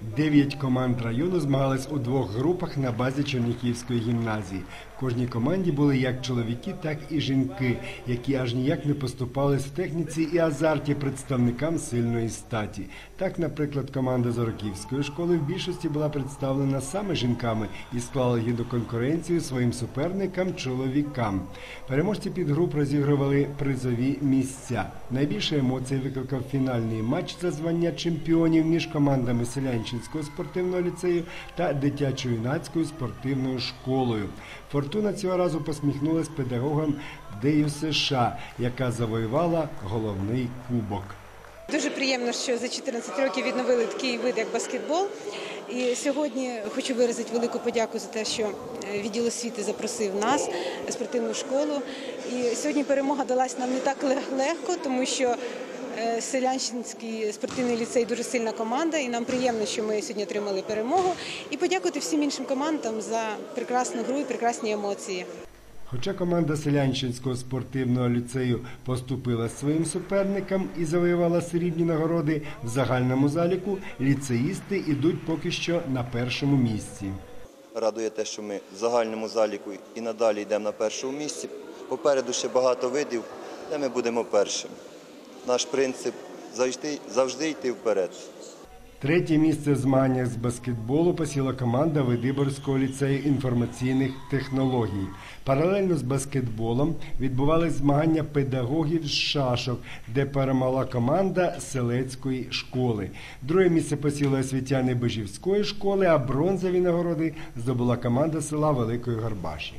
Дев'ять команд району змагались у двох групах на базі Черніхівської гімназії. В кожній команді були як чоловіки, так і жінки, які аж ніяк не поступались в техніці і азарті представникам сильної статі. Так, наприклад, команда Зороківської школи в більшості була представлена саме жінками і склала гідну конкуренцію своїм суперникам чоловікам. Переможці підгруп розігрували призові місця. Найбільше емоцій викликав фінальний матч за звання чемпіонів між командами Селянчинського спортивного ліцею та дитячо-юнацькою спортивною школою. Фортуна цього разу посміхнулась педагогам Дею США, яка завоювала головний кубок. Дуже приємно, що за 14 років відновили такий вид, як баскетбол. І сьогодні хочу виразити велику подяку за те, що е, відділ освіти запросив нас, спортивну школу. І сьогодні перемога далась нам не так легко, тому що Селянщинський спортивний ліцей дуже сильна команда, і нам приємно, що ми сьогодні отримали перемогу. І подякувати всім іншим командам за прекрасну гру і прекрасні емоції. Хоча команда Селянчинського спортивного ліцею поступила своїм суперникам і завоювала срібні нагороди в загальному заліку, ліцеїсти йдуть поки що на першому місці. Радує те, що ми в загальному заліку і надалі йдемо на першому місці. Попереду ще багато видів, де ми будемо першим. Наш принцип завжди, завжди йти вперед. Третє місце в змаганнях з баскетболу посіла команда Видиборського ліцею інформаційних технологій. Паралельно з баскетболом відбувались змагання педагогів з шашок, де перемогла команда селецької школи. Друге місце посіли освітяни Бежівської школи, а бронзові нагороди здобула команда села Великої Горбаші.